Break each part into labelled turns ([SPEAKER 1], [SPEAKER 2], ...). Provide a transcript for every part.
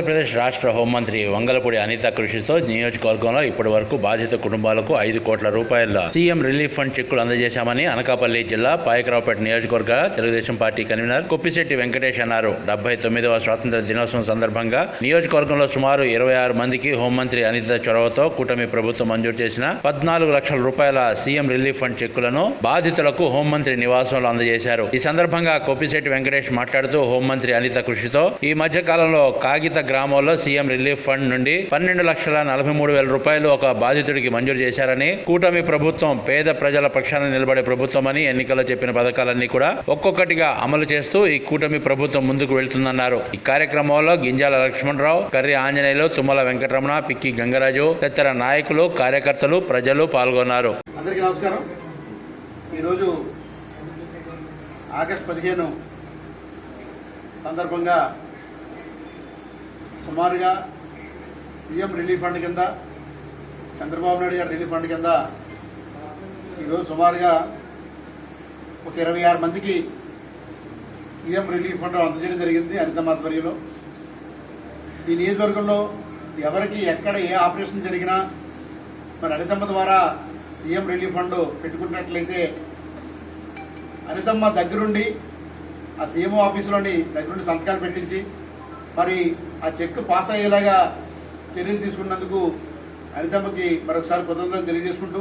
[SPEAKER 1] ఆంధ్రప్రదేశ్ రాష్ట్ర హోంమంత్రి వంగలపూడి అనిత కృషితో నియోజకవర్గంలో ఇప్పటి వరకు బాధిత కుటుంబాలకు ఐదు కోట్ల రూపాయల సీఎం రిలీఫ్ ఫండ్ చెక్కులు అందజేశామని అనకాపల్లి జిల్లా పాయకరావుపేట నియోజకవర్గ తెలుగుదేశం పార్టీ కన్వీనర్ కొప్పిశెట్టి వెంకటేష్ అన్నారు. డెబ్బై తొమ్మిదవ స్వాతంత్ర దినోత్సవం సందర్భంగా నియోజకవర్గంలో సుమారు ఇరవై ఆరు మందికి హోంమంత్రి అనిత చొరవతో కూటమి ప్రభుత్వం మంజూరు చేసిన పద్నాలుగు లక్షల రూపాయల సీఎం రిలీఫ్ ఫండ్ చెక్కులను బాధితులకు హోంమంత్రి నివాసంలో అందజేశారు. ఈ సందర్భంగా కొప్పిశెట్టి వెంకటేష్ మాట్లాడుతూ హోంమంత్రి అనిత కృషితో ఈ మధ్య కాలంలో కాగిత గ్రామంలో సీఎం రిలీఫ్ ఫండ్ నుండి పన్నెండు లక్షల నలభై మూడు వేల రూపాయలు ఒక బాధితుడికి మంజూరు చేశారని కూటమి ప్రభుత్వం పేద ప్రజల పక్షాన నిలబడే ప్రభుత్వమని ఎన్నికల్లో చెప్పిన పథకాలన్నీ కూడా ఒక్కొక్కటిగా అమలు చేస్తూ ఈ కూటమి ప్రభుత్వం ముందుకు వెళ్తుందన్నారు. ఈ కార్యక్రమంలో గింజాల లక్ష్మణరావు కర్రి ఆంజనేయులు తుమ్మల వెంకటరమణ పిక్కి గంగరాజు తదితర నాయకులు కార్యకర్తలు ప్రజలు పాల్గొన్నారు.
[SPEAKER 2] అందరికీ నమస్కారం. ఈరోజు ఆగస్ట్ పదిహేను సందర్భంగా సుమారుగా సీఎం రిలీఫ్ ఫండ్ కింద చంద్రబాబు నాయుడు గారి రిలీఫ్ ఫండ్ కింద ఈరోజు సుమారుగా ఒక ఇరవై ఆరు మందికి సీఎం రిలీఫ్ ఫండ్ అందజేయడం జరిగింది అనితమ్మ ఆధ్వర్యంలో ఈ నియోజకవర్గంలో ఎవరికి ఎక్కడ ఏ ఆపరేషన్ జరిగినా మరి అనితమ్మ ద్వారా సీఎం రిలీఫ్ ఫండ్ పెట్టుకున్నట్లయితే అనితమ్మ దగ్గరుండి ఆ సీఎం ఆఫీసులోని దగ్గరుండి సంతకాలు పెట్టించి మరి ఆ చెక్ పాస్ అయ్యేలాగా చర్యలు తీసుకున్నందుకు అనితమ్మకి మరొకసారి కృతజ్ఞతలు తెలియజేసుకుంటూ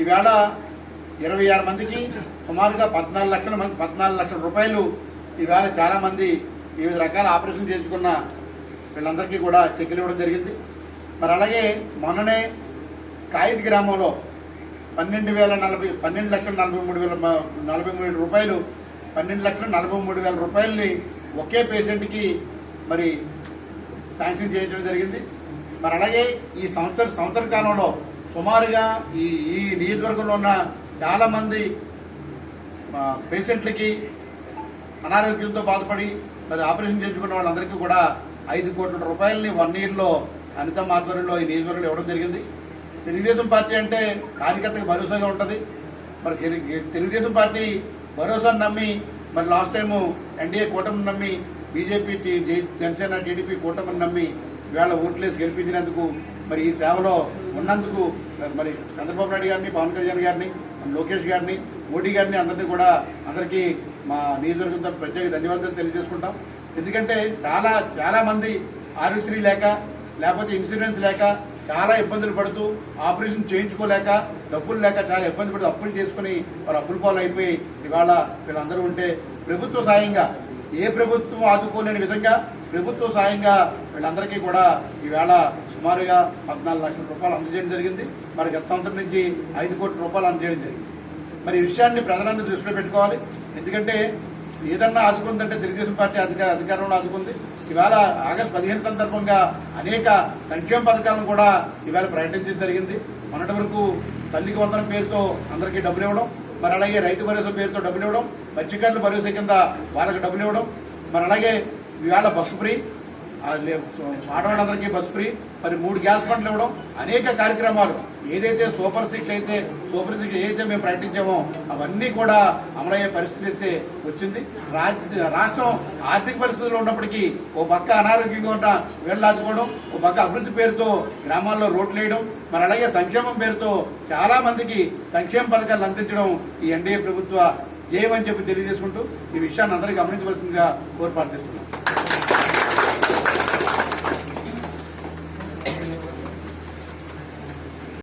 [SPEAKER 2] ఈవేళ ఇరవై ఆరు మందికి సుమారుగా పద్నాలుగు లక్షల మంది పద్నాలుగు లక్షల రూపాయలు ఈవేళ చాలామంది వివిధ రకాల ఆపరేషన్ చేయించుకున్న వీళ్ళందరికీ కూడా చెక్కులు ఇవ్వడం జరిగింది. మరి అలాగే మొన్ననే కాయిత్ గ్రామంలో పన్నెండు వేల నలభై పన్నెండు లక్షల నలభై మూడు వేల నలభై మూడు రూపాయలు పన్నెండు లక్షల నలభై మూడు వేల రూపాయలని ఒకే పేషెంట్కి మరి శాంక్షన్ చేయించడం జరిగింది. మరి అలాగే ఈ సంవత్సర సంవత్సర కాలంలో సుమారుగా ఈ ఈ నియోజకవర్గంలో ఉన్న చాలామంది పేషెంట్లకి అనారోగ్యంతో బాధపడి మరి ఆపరేషన్ చేయించుకున్న వాళ్ళందరికీ కూడా ఐదు కోట్ల రూపాయలని వన్ ఇయర్లో అనితమ్మ ఆధ్వర్యంలో ఈ నియోజకవర్గంలో ఇవ్వడం జరిగింది. తెలుగుదేశం పార్టీ అంటే కార్యకర్తకు భరోసాగా ఉంటుంది. మరి తెలుగుదేశం పార్టీ భరోసాను నమ్మి మరి లాస్ట్ టైము ఎన్డీఏ కూటమి నమ్మి బీజేపీ జనసేన టీడీపీ కూటమిని నమ్మి ఇవాళ ఓట్లేసి గెలిపించినందుకు మరి ఈ సేవలో ఉన్నందుకు మరి చంద్రబాబు నాయుడు గారిని పవన్ కళ్యాణ్ గారిని లోకేష్ గారిని మోడీ గారిని అందరినీ కూడా అందరికీ మా నియోజకవర్గంతో ప్రత్యేక ధన్యవాదాలు తెలియజేసుకుంటాం. ఎందుకంటే చాలా చాలామంది ఆరోగ్యశ్రీ లేక లేకపోతే ఇన్సూరెన్స్ లేక చాలా ఇబ్బందులు పడుతూ ఆపరేషన్ చేయించుకోలేక డబ్బులు లేక చాలా ఇబ్బంది పడుతూ అప్పులు చేసుకుని వారు అప్పుల పాలు అయిపోయి ఇవాళ వీళ్ళందరూ ఉంటే ప్రభుత్వ సాయంగా ఏ ప్రభుత్వం ఆదుకోలేని విధంగా ప్రభుత్వ సాయంగా వీళ్ళందరికీ కూడా ఈవేళ సుమారుగా పద్నాలుగు లక్షల రూపాయలు అందజేయడం జరిగింది. మరి గత సంవత్సరం నుంచి ఐదు కోట్ల రూపాయలు అందజేయడం జరిగింది. మరి ఈ విషయాన్ని ప్రధానంగా దృష్టిలో పెట్టుకోవాలి. ఎందుకంటే ఏదన్నా ఆదుకుందంటే తెలుగుదేశం పార్టీ అధిక అధికారంలో ఆదుకుంది. ఇవాళ ఆగస్టు పదిహేను సందర్భంగా అనేక సంక్షేమ పథకాలను కూడా ఇవాళ ప్రకటించడం జరిగింది. మొన్నటి వరకు తల్లికి వందనం పేరుతో అందరికీ డబ్బులు ఇవ్వడం మరి అలాగే రైతు భరోసా పేరుతో డబ్బులు ఇవ్వడం మత్స్యకారుల భరోసా కింద వాళ్ళకి డబ్బులు ఇవ్వడం మరి అలాగే ఇవాళ బస్సు ఫ్రీ ఆడవాళ్ళందరికీ బస్ ఫ్రీ. మరి మూడు గ్యాస్ బండ్లు ఇవ్వడం అనేక కార్యక్రమాలు. ఏదైతే సూపర్ సిక్స్ అయితే సూపర్ సిక్స్ ఏదైతే మేము ప్రకటించామో అవన్నీ కూడా అమలయ్యే పరిస్థితి అయితే వచ్చింది. రాష్ట్రం ఆర్థిక పరిస్థితుల్లో ఉన్నప్పటికీ ఓ పక్క అనారోగ్యంగా ఉన్న వేళ్ళాచుకోవడం ఓ పక్క అభివృద్ధి పేరుతో గ్రామాల్లో రోడ్లు వేయడం మరి అలాగే సంక్షేమం పేరుతో చాలా మందికి సంక్షేమ పథకాలు అందించడం ఈ ఎన్డీఏ ప్రభుత్వ జయమని చెప్పి తెలియజేసుకుంటూ ఈ విషయాన్ని అందరికీ గమనించవలసిందిగా కోరి